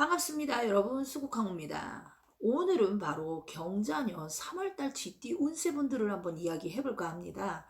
반갑습니다. 여러분 수국항우입니다. 오늘은 바로 경자년 3월달 GT 운세분들을 한번 이야기해 볼까 합니다.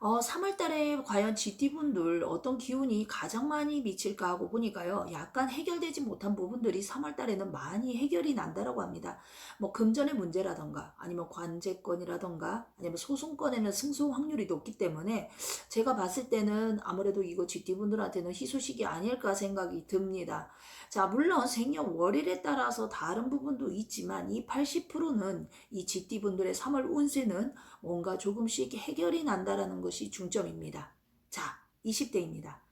어, 3월달에 과연 GT분들 어떤 기운이 가장 많이 미칠까 하고 보니까요. 약간 해결되지 못한 부분들이 3월달에는 많이 해결이 난다라고 합니다. 뭐 금전의 문제라던가 아니면 관제권이라던가 아니면 소송권에는 승소 확률이 높기 때문에 제가 봤을 때는 아무래도 이거 GT분들한테는 희소식이 아닐까 생각이 듭니다. 자, 물론 생년 월일에 따라서 다른 부분도 있지만 이 80%는 이 GT분들의 3월 운세는 뭔가 조금씩 해결이 난다라는 것이 중점입니다. 자, 20대입니다.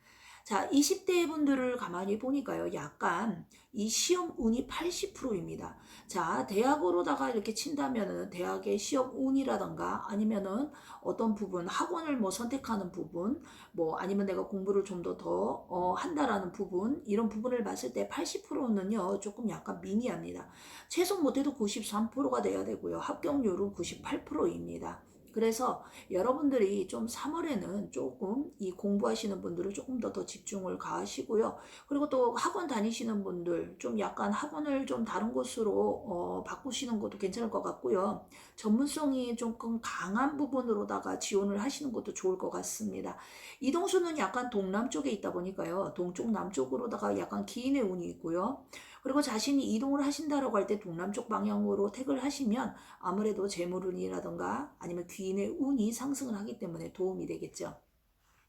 자, 20대 분들을 가만히 보니까요, 약간 이 시험 운이 80%입니다. 자, 대학으로다가 이렇게 친다면은 대학의 시험 운이라던가 아니면은 어떤 부분, 학원을 뭐 선택하는 부분, 뭐 아니면 내가 공부를 좀 더더 어, 한다라는 부분, 이런 부분을 봤을 때 80%는요, 조금 약간 미미합니다. 최소 못해도 93%가 돼야 되고요. 합격률은 98%입니다. 그래서 여러분들이 좀 3월에는 조금 이 공부하시는 분들을 조금 더 더 집중을 가하시고요. 그리고 또 학원 다니시는 분들 좀 약간 학원을 좀 다른 곳으로 어, 바꾸시는 것도 괜찮을 것 같고요. 전문성이 조금 강한 부분으로다가 지원을 하시는 것도 좋을 것 같습니다. 이동수는 약간 동남쪽에 있다 보니까요. 동쪽 남쪽으로다가 약간 기인의 운이 있고요. 그리고 자신이 이동을 하신다라고 할 때 동남쪽 방향으로 택을 하시면 아무래도 재물운이라던가 아니면 귀인의 운이 상승을 하기 때문에 도움이 되겠죠.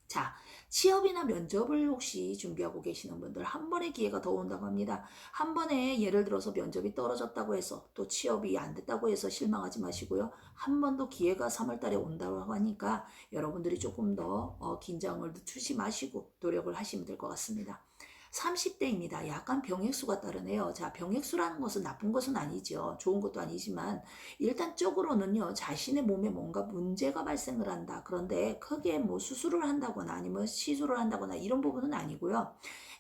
자, 취업이나 면접을 혹시 준비하고 계시는 분들 한 번의 기회가 더 온다고 합니다. 한 번에 예를 들어서 면접이 떨어졌다고 해서 또 취업이 안 됐다고 해서 실망하지 마시고요. 한 번 더 기회가 3월 달에 온다고 하니까 여러분들이 조금 더 어, 긴장을 늦추지 마시고 노력을 하시면 될 것 같습니다. 30대입니다. 약간 병액수가 따르네요. 자, 병액수라는 것은 나쁜 것은 아니죠. 좋은 것도 아니지만 일단적으로는요. 자신의 몸에 뭔가 문제가 발생을 한다. 그런데 크게 뭐 수술을 한다거나 아니면 시술을 한다거나 이런 부분은 아니고요.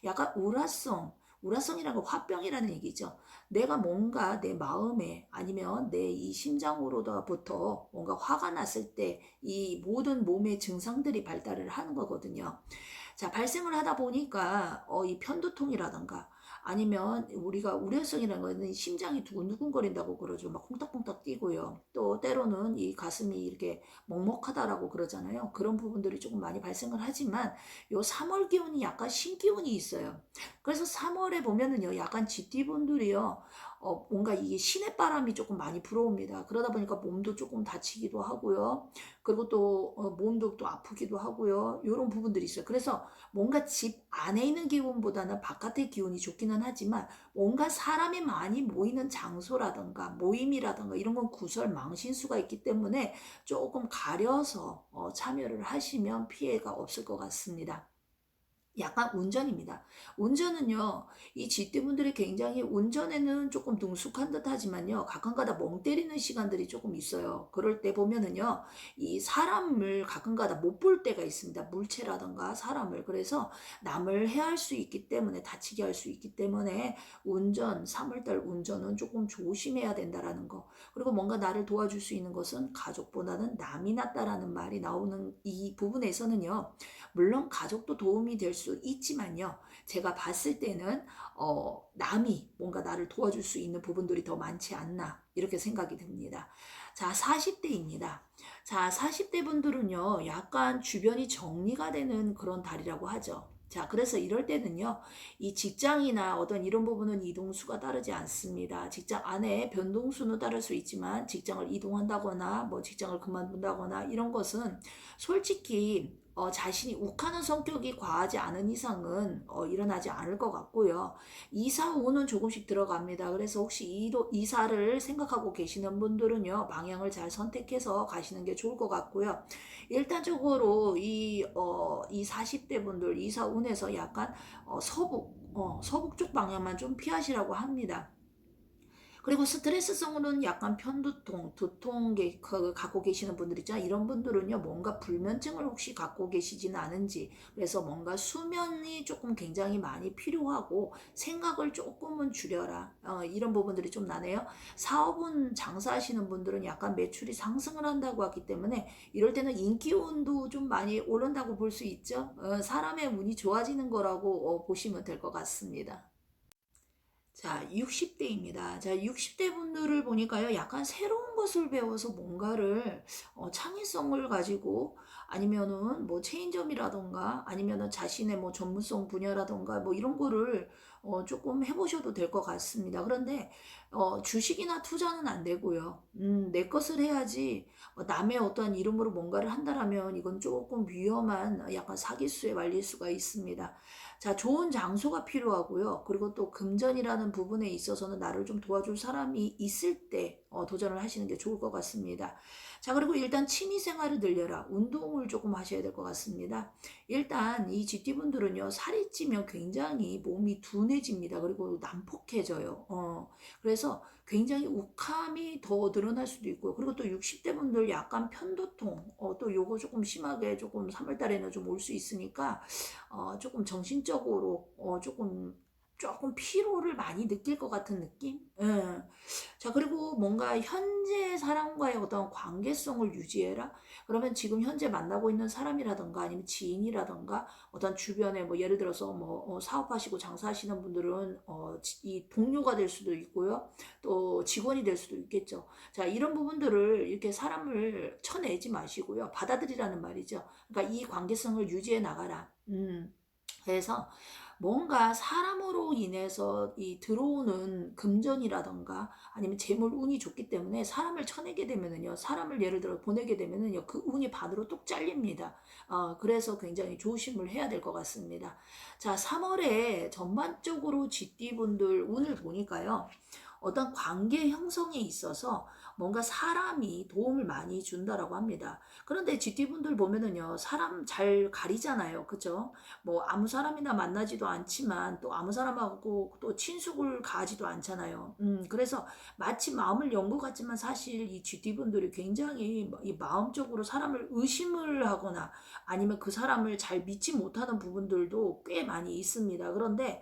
약간 우라성 우라성이라는 건 화병이라는 얘기죠. 내가 뭔가 내 마음에 아니면 내 이 심장으로부터 뭔가 화가 났을 때 이 모든 몸의 증상들이 발달을 하는 거거든요. 자, 발생을 하다 보니까 어, 이 편두통이라던가 아니면 우리가 우려성이라는 거는 심장이 두근두근거린다고 그러죠. 막 콩닥콩닥 뛰고요. 또 때로는 이 가슴이 이렇게 먹먹하다라고 그러잖아요. 그런 부분들이 조금 많이 발생을 하지만 요 3월 기운이 약간 신기운이 있어요. 그래서 3월에 보면은요, 약간 GT분들이요, 어, 뭔가 이게 신의 바람이 조금 많이 불어옵니다. 그러다 보니까 몸도 조금 다치기도 하고요. 그리고 또 어, 몸도 또 아프기도 하고요. 이런 부분들이 있어요. 그래서 뭔가 집 안에 있는 기운보다는 바깥의 기운이 좋기는 하지만 뭔가 사람이 많이 모이는 장소라든가 모임이라든가 이런 건 구설 망신수가 있기 때문에 조금 가려서 어, 참여를 하시면 피해가 없을 것 같습니다. 약간 운전입니다. 운전은요, 이 쥐띠분들이 굉장히 운전에는 조금 능숙한 듯 하지만요, 가끔가다 멍 때리는 시간들이 조금 있어요. 그럴 때 보면은요, 이 사람을 가끔가다 못 볼 때가 있습니다. 물체라던가 사람을. 그래서 남을 해할 수 있기 때문에, 다치게 할 수 있기 때문에, 운전, 3월달 운전은 조금 조심해야 된다라는 거. 그리고 뭔가 나를 도와줄 수 있는 것은 가족보다는 남이 낫다라는 말이 나오는 이 부분에서는요, 물론 가족도 도움이 될수 있지만요. 제가 봤을 때는 어, 남이 뭔가 나를 도와줄 수 있는 부분들이 더 많지 않나 이렇게 생각이 듭니다. 자, 40대입니다. 자, 40대 분들은요. 약간 주변이 정리가 되는 그런 달이라고 하죠. 자, 그래서 이럴 때는요, 이 직장이나 어떤 이런 부분은 이동수가 따르지 않습니다. 직장 안에 변동수는 따를 수 있지만 직장을 이동한다거나 뭐 직장을 그만둔다거나 이런 것은 솔직히 어, 자신이 욱하는 성격이 과하지 않은 이상은 어, 일어나지 않을 것 같고요. 이사 오는 조금씩 들어갑니다. 그래서 혹시 이도, 이사를 생각하고 계시는 분들은요, 방향을 잘 선택해서 가시는 게 좋을 것 같고요. 일단적으로 이, 어, 이 40대 분들 이사 운에서 약간 어, 서북, 어, 서북 쪽 방향만 좀 피하시라고 합니다. 그리고 스트레스성으로는 약간 편두통, 두통 그 갖고 계시는 분들 있잖아요. 이런 분들은요, 뭔가 불면증을 혹시 갖고 계시지는 않은지, 그래서 뭔가 수면이 조금 굉장히 많이 필요하고, 생각을 조금은 줄여라. 어, 이런 부분들이 좀 나네요. 사업은 장사하시는 분들은 약간 매출이 상승을 한다고 하기 때문에, 이럴 때는 인기운도 좀 많이 오른다고 볼 수 있죠. 어, 사람의 운이 좋아지는 거라고 어, 보시면 될 것 같습니다. 자, 60대입니다. 자, 60대 분들을 보니까요, 약간 새로운 것을 배워서 뭔가를 어, 창의성을 가지고 아니면은 뭐 체인점이라던가 아니면은 자신의 뭐 전문성 분야라던가 뭐 이런 거를 어, 조금 해보셔도 될 것 같습니다. 그런데 어, 주식이나 투자는 안 되고요. 음, 내 것을 해야지 뭐 남의 어떠한 이름으로 뭔가를 한다라면 이건 조금 위험한 약간 사기수에 말릴 수가 있습니다. 자, 좋은 장소가 필요하고요. 그리고 또 금전이라는 부분에 있어서는 나를 좀 도와줄 사람이 있을 때 어, 도전을 하시는 게 좋을 것 같습니다. 자, 그리고 일단 취미 생활을 늘려라. 운동을 조금 하셔야 될 것 같습니다. 일단 이 GT분들은요, 살이 찌면 굉장히 몸이 둔해집니다. 그리고 난폭해져요. 어, 그래서 굉장히 욱함이 더 늘어날 수도 있고요. 그리고 또 60대 분들 약간 편도통, 어, 또 요거 조금 심하게 조금 3월 달에는 좀 올 수 있으니까, 어, 조금 정신적으로, 어, 조금 조금 피로를 많이 느낄 것 같은 느낌? 예. 자, 그리고 뭔가 현재 사람과의 어떤 관계성을 유지해라? 그러면 지금 현재 만나고 있는 사람이라던가 아니면 지인이라던가 어떤 주변에 뭐 예를 들어서 뭐 어, 사업하시고 장사하시는 분들은 어, 이 동료가 될 수도 있고요. 또 직원이 될 수도 있겠죠. 자, 이런 부분들을 이렇게 사람을 쳐내지 마시고요. 받아들이라는 말이죠. 그러니까 이 관계성을 유지해 나가라. 음. 그래서 뭔가 사람으로 인해서 이 들어오는 금전이라던가 아니면 재물 운이 좋기 때문에 사람을 쳐내게 되면은요, 사람을 예를 들어 보내게 되면은요, 그 운이 반으로 뚝 잘립니다. 어, 그래서 굉장히 조심을 해야 될 것 같습니다. 자, 3월에 전반적으로 GT분들 운을 보니까요, 어떤 관계 형성에 있어서 뭔가 사람이 도움을 많이 준다라고 합니다. 그런데 GT분들 보면은요, 사람 잘 가리잖아요. 그죠? 뭐, 아무 사람이나 만나지도 않지만, 또 아무 사람하고 또 친숙을 가지도 않잖아요. 음, 그래서 마치 마음을 연 것 같지만 사실 이 GT분들이 굉장히 이 마음적으로 사람을 의심을 하거나 아니면 그 사람을 잘 믿지 못하는 부분들도 꽤 많이 있습니다. 그런데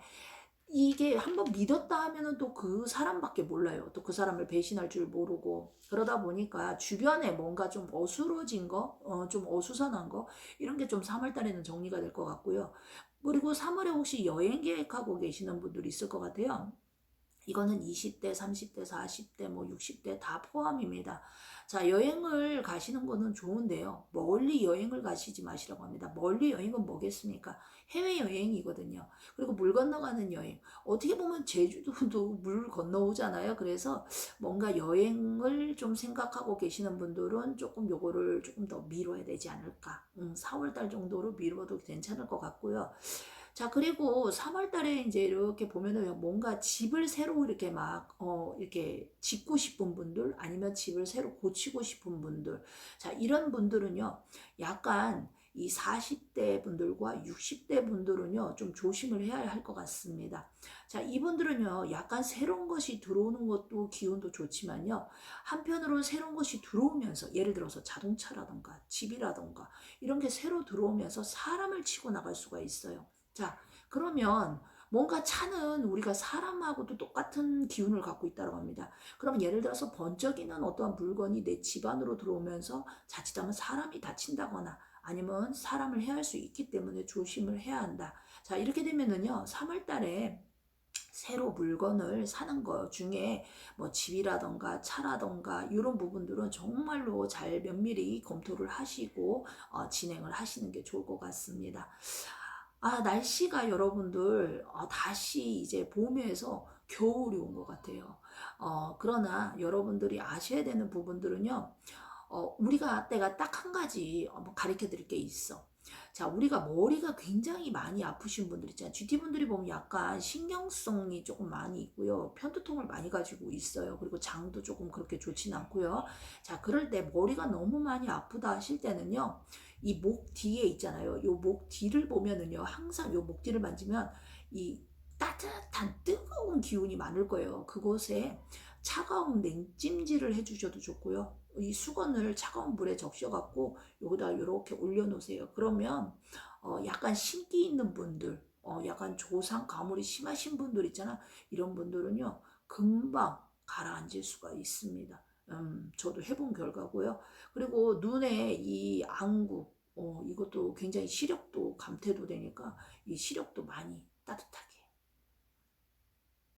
이게 한번 믿었다 하면은 또 그 사람밖에 몰라요. 또 그 사람을 배신할 줄 모르고. 그러다 보니까 주변에 뭔가 좀 어수러진 거, 어, 좀 어수선한 거, 이런 게 좀 3월 달에는 정리가 될 것 같고요. 그리고 3월에 혹시 여행 계획하고 계시는 분들이 있을 것 같아요. 이거는 20대, 30대, 40대, 뭐 60대 다 포함입니다. 자, 여행을 가시는 거는 좋은데요. 멀리 여행을 가시지 마시라고 합니다. 멀리 여행은 뭐겠습니까? 해외여행이거든요. 그리고 물 건너가는 여행. 어떻게 보면 제주도도 물 건너오잖아요. 그래서 뭔가 여행을 좀 생각하고 계시는 분들은 조금 요거를 조금 더 미뤄야 되지 않을까. 음, 4월달 정도로 미뤄도 괜찮을 것 같고요. 자, 그리고 3월 달에 이제 이렇게 보면은 뭔가 집을 새로 이렇게 막, 어, 이렇게 짓고 싶은 분들, 아니면 집을 새로 고치고 싶은 분들. 자, 이런 분들은요, 약간 이 40대 분들과 60대 분들은요, 좀 조심을 해야 할 것 같습니다. 자, 이분들은요, 약간 새로운 것이 들어오는 것도 기운도 좋지만요, 한편으로 새로운 것이 들어오면서, 예를 들어서 자동차라던가 집이라던가, 이런 게 새로 들어오면서 사람을 치고 나갈 수가 있어요. 자, 그러면 뭔가 차는 우리가 사람하고도 똑같은 기운을 갖고 있다고 합니다. 그러면 예를 들어서 번쩍이는 어떠한 물건이 내 집안으로 들어오면서 자칫하면 사람이 다친다거나 아니면 사람을 해할 수 있기 때문에 조심을 해야 한다. 자, 이렇게 되면은요, 3월 달에 새로 물건을 사는 것 중에 뭐 집이라던가 차라던가 이런 부분들은 정말로 잘 면밀히 검토를 하시고 어, 진행을 하시는 게 좋을 것 같습니다. 아, 날씨가 여러분들 어, 다시 이제 봄에서 겨울이 온 것 같아요. 어, 그러나 여러분들이 아셔야 되는 부분들은요. 어, 우리가 때가 딱 한 가지 가르쳐 드릴 게 있어. 자, 우리가 머리가 굉장히 많이 아프신 분들 있잖아요. GT분들이 보면 약간 신경성이 조금 많이 있고요. 편두통을 많이 가지고 있어요. 그리고 장도 조금 그렇게 좋진 않고요. 자, 그럴 때 머리가 너무 많이 아프다 하실 때는요. 이 목 뒤에 있잖아요. 요 목 뒤를 보면은요. 항상 요 목 뒤를 만지면 이 따뜻한 뜨거운 기운이 많을 거예요. 그곳에 차가운 냉찜질을 해주셔도 좋고요. 이 수건을 차가운 물에 적셔갖고 여기다 이렇게 올려놓으세요. 그러면 어 약간 신기 있는 분들, 어 약간 조상 가물이 심하신 분들 있잖아. 이런 분들은요 금방 가라앉을 수가 있습니다. 음, 저도 해본 결과고요. 그리고 눈에 이 안구, 어, 이것도 굉장히 시력도 감퇴도 되니까 이 시력도 많이 따뜻하게